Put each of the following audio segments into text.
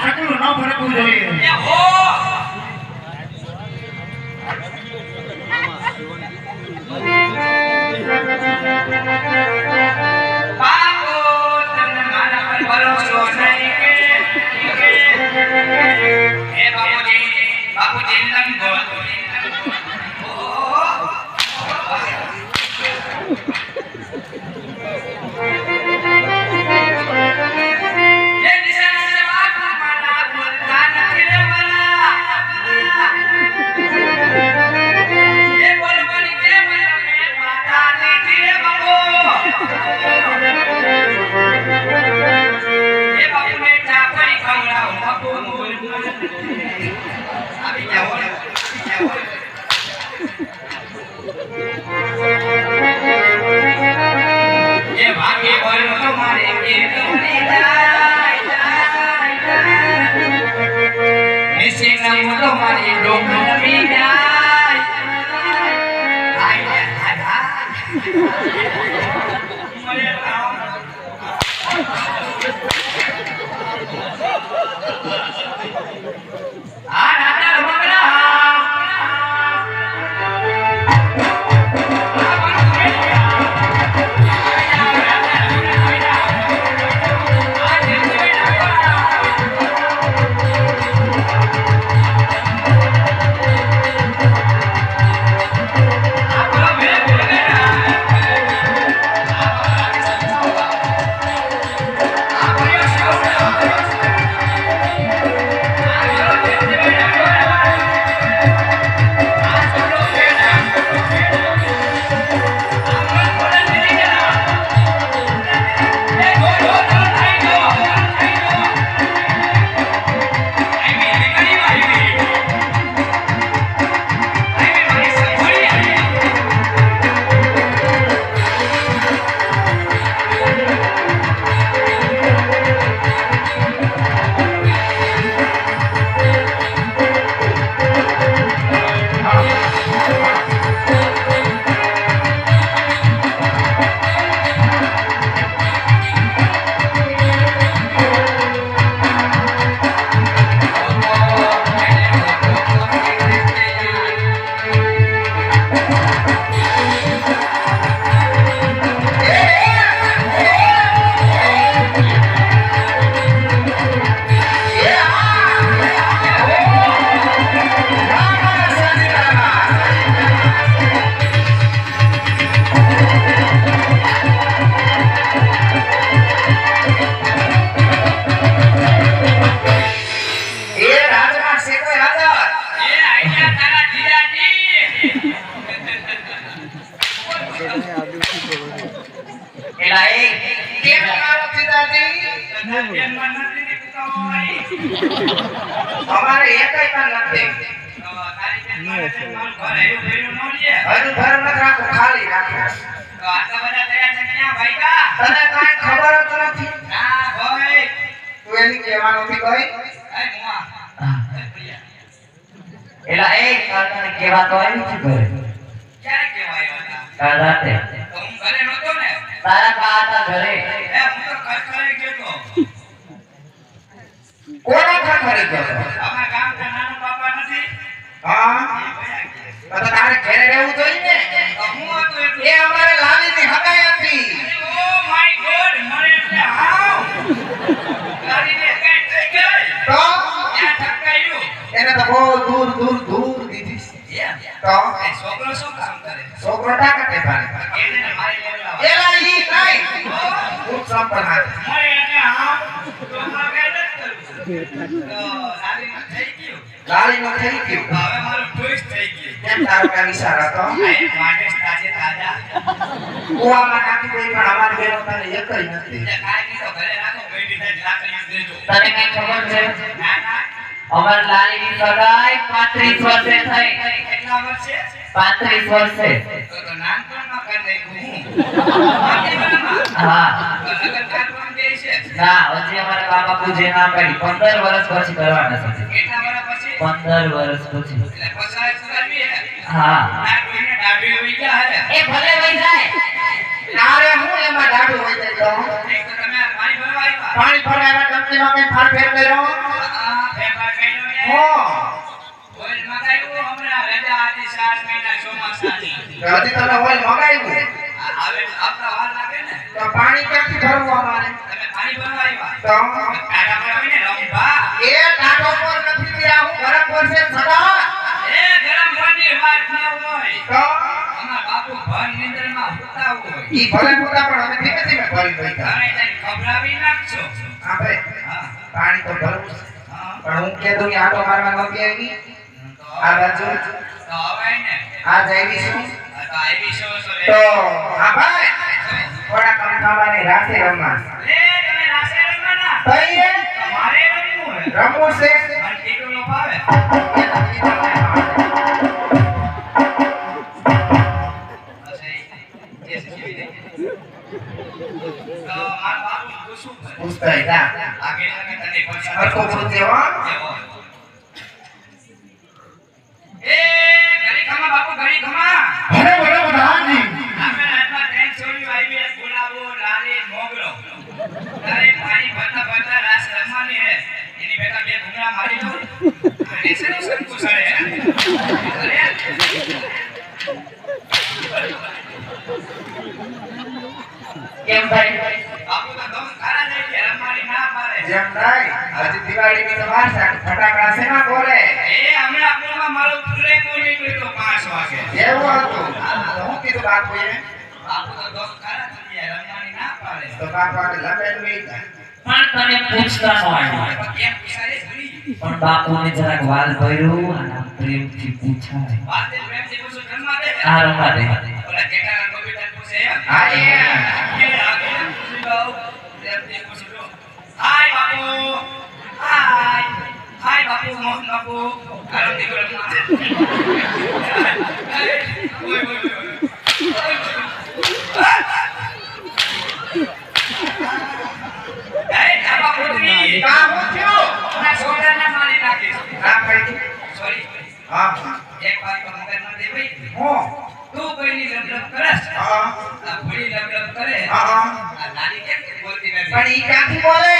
સકલું ન ફરકવું જોઈએ બાપુજી બાપુજી અમારે એકેય પણ નથી રાખો ખાલી રાખો આટલા બધા તૈયાર છે? તને કાંઈ ખબર જ ના ભાઈ. તું એની કહેવાનું નથી એ મુઆ. એલા એ તો આવી છે ઘરે ક્યારે કહેવા કાલ રાતે તો ઘરે નહોતો ને. તારા ઘરે એ હું તો ખર્ચ કરી ગયો તો. ઘર કરી ગયો અમારા ગામના નાનો બાપા નથી? હા. તો તારે ઘરે રહેવું જોઈએ ને હું હતો. એ અમારે લાલીની હગાઈ હતી ઓ માય ગોડ મને એટલે હાવ. ગાડીને કાંઈ થઈ ગઈ. તો ત્યાં ઠકાયું એને તો બહુ દૂર દૂર દૂર દીધી? તો છોકરો શું કામ કરે? છોકરો ટાકટે ભારે એને મારી લેવલ એલા ઈ નહીં ખૂબ સંપન્ન હાથ. મારે એને હાવ. તો મારે કાંઈ નથી લાલીમાં થઈ ગયું. હવે મારું twist થઈ થઈ કેટલા હું. ના હજી અમારા બા બાપુજીએ ના પાડી પંદર વર્ષ પછી કરવાના છે? પંદર વર્ષ પછી હે. ના. એ ભલે વહી જાય તારે હું એમાં દાઢું હોય તો? તો પાણી ભરાવા તમને પાણી કઈ ફાર ફેર કર્યો ને. હો. હજી તમે ઓઇલ મગાવ્યું ને. તો પાણી ક્યાંથી ભરવું અમારે તો એ ટાટો પર નથી ગયા હું ગરમ પર છે સદા. એ ગરમ પાણી વાત ના હોય. તો? અમારા બાપુ ભર નિંદ્રમાં સૂતા હોય. ઈ ભલે મોટા પણ અમે ધીમે ધીમે ભરી દઈ ઘરે જઈને ખવડાવી નાખશો. હા પાણી તો ભરવું છે. પણ હું કે આટો મારવા નહોતી આવી આ બાજુ તો ને. આ જઈ છું તો આવી છો છો તો હા ભાઈ. થોડા કમ ખાવાની રાતે રમવા. રમવાના? તઈએ તમારે રમવું હે. રમવું છે મને ટીકડો નો ભાવે. બસ એ, એ જેવી રીતે. તો મારા કેમ ભાઈ ના જેમ નહીં હજી દિવાળીની તો વાર છે ફટાકડા શેના બોલે એ હમણાં પૂરમાં મારું ફૂલે કોઈ નીકળ્યું તો પાંચ વાગે એવું હતું હું કીધું બાપુએ બાપુ તો ખારા થઈ ગયા રમવાની ના પાડે તો બાપુ આગળ લંબેલું નહીં થાય. પણ તને પૂછતા ન પણ કેમ પણ બાપુને જરાક વાલ ભર્યું અને પ્રેમથી પૂછાય. વાત એ પ્રેમથી દે આ રમવા દે. ઓલા પૂછે હા, એ. કે આગળ પૂછી લઉં. પ્રેમથી પૂછી લઉં. હાય બાપુ હાય હાય બાપુ મોહન બાપુ હાલો દીકરો રમવા. ઓય, ઓય, ઓય, ઓય. એ, તારા પુત્રી. કા હું થયું? હમણાં છોકરાને મારી નાખીશ. ના પડી. Sorry. હા હા. એક વાત તો મગજમાં દે ભાઈ. હું? તું કોઈની લપ લપ કરસ હા. આ ભૂલી લપ લપ કરે. હા. આ નાની કેમ કે બોલતી નથી? પણ ઈ ક્યાંથી બોલે?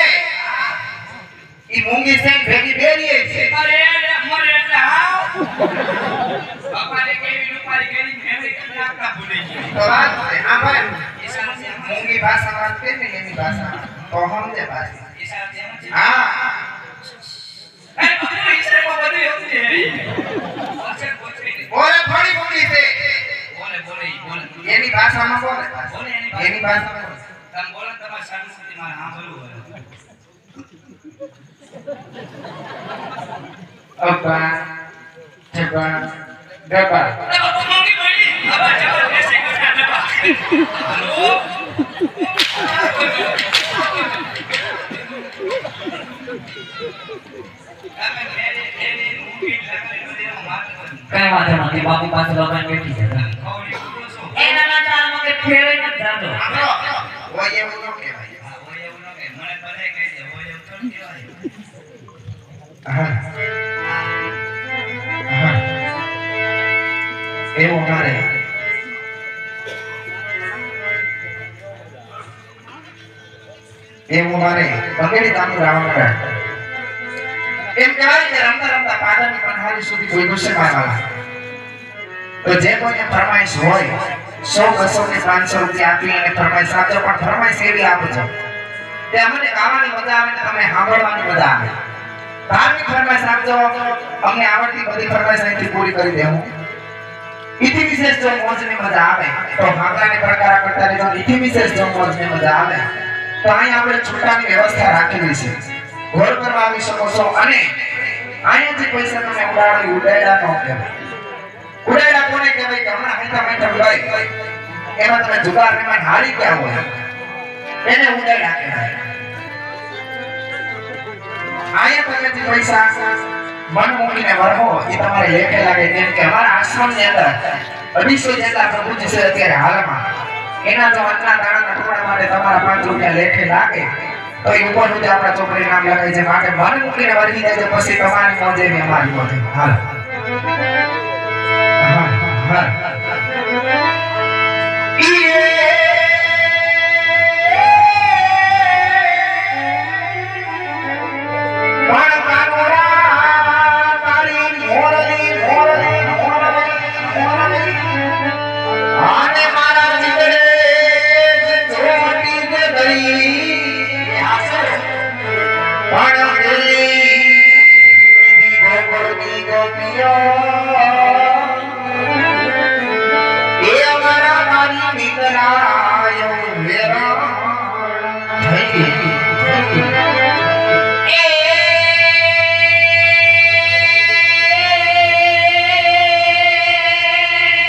ઈ મૂંગી છે ભેગી બેરીએ છે. અરે મરે એટલે હાવ. બાપાને કેવી રૂપારી કરી મેમરી કરી નાખતા ભૂલી ગઈ તો વાત છે. હા ભાઈ. ઈશારો છે એમ જ. મૂંગી ભાષા વાત કરે ને એની ભાષા. તો પાછી ઈશારો ભાષામાં બોલે બોલે એની એની ભાષામાં બોલે. તમે બોલો ને તમારી સંસ્કૃતિ મારે સાંભળવું હોય અબ્બા જબા ડબા અરે બાપુ મોંઘી પડી. હવે જબરદસ્તી કરતા ડબ્બા. હાલો? તમે મેરી- મેરી મોંઘી લાકડી બધીનો માથો જ. કઈ વાંધો નથી બાપુ પાસે લગાઈ બેઠી છે ખવડી ઉભો છું. એના હોય એવું ન કહેવાય. હોય એવું ન કહે. મને બધાય કહે છે, હોય એવું થોડું કહેવાય. હા. હા. એવું મારે. એવું મારે. બગેડી રાવણ એમ કહેવાય કે રમતા રમતા પાડાની પનહારી સુધી કોઈ ગુસ્સે મારવાના તો જે કોઈને ફરમાઈશ હોય સો બસો ને પાંચસો રૂપિયા આપી અને ફરમાઈશ આપજો પણ ફરમાઈશ એવી આપજો તે અમને ગાવાની મજા આવે ને તમને સાંભળવાની મજા આવે. ધાર્મિક ફરમાઈશ આપજો અમને આવડતી બધી ફરમાઈશ અહીંથી પૂરી કરી દેવું ઇતિ વિશેષ જો મોજની મજા આવે, તો હાંકડાની પ્રકાર કરતા રહેજો. ઇતિ વિશેષ જો મોજની મજા આવે, તો અહીં આપણે છૂટાની વ્યવસ્થા રાખેલી છે. ગોળ કરવા આવી શકો છો અને અહીંયાથી પૈસા તમે ઉડાડી, ઉડાડ્યા ન કહેવાય. ઉડાડ્યા કોને કહેવાય કે હમણાં હેઠા હેઠા ગઈ. એમાં તમે જુગાર રમવા હારી ગયા હોય. એને ઉડાડ્યા કહેવાય આયા પગેથી પૈસા, મન મૂકીને વરહો. એ તમારે લેખે લાગે કેમ કે અમારા આશ્રમની અંદર અઢીસો જેટલા પ્રભુજી છે અત્યારે હાલમાં. એના જો અન્ના દાણાના ટુકડા માટે તમારા પાંચ રૂપિયા લેખે લાગે. તો એ ઉપર સુધી આપણા છોકરી નામ લખાય છે. માટે મન મૂકીને વરવી જાય પછી તમારી મોજે ને અમારી મોજે. હાલ. હા હા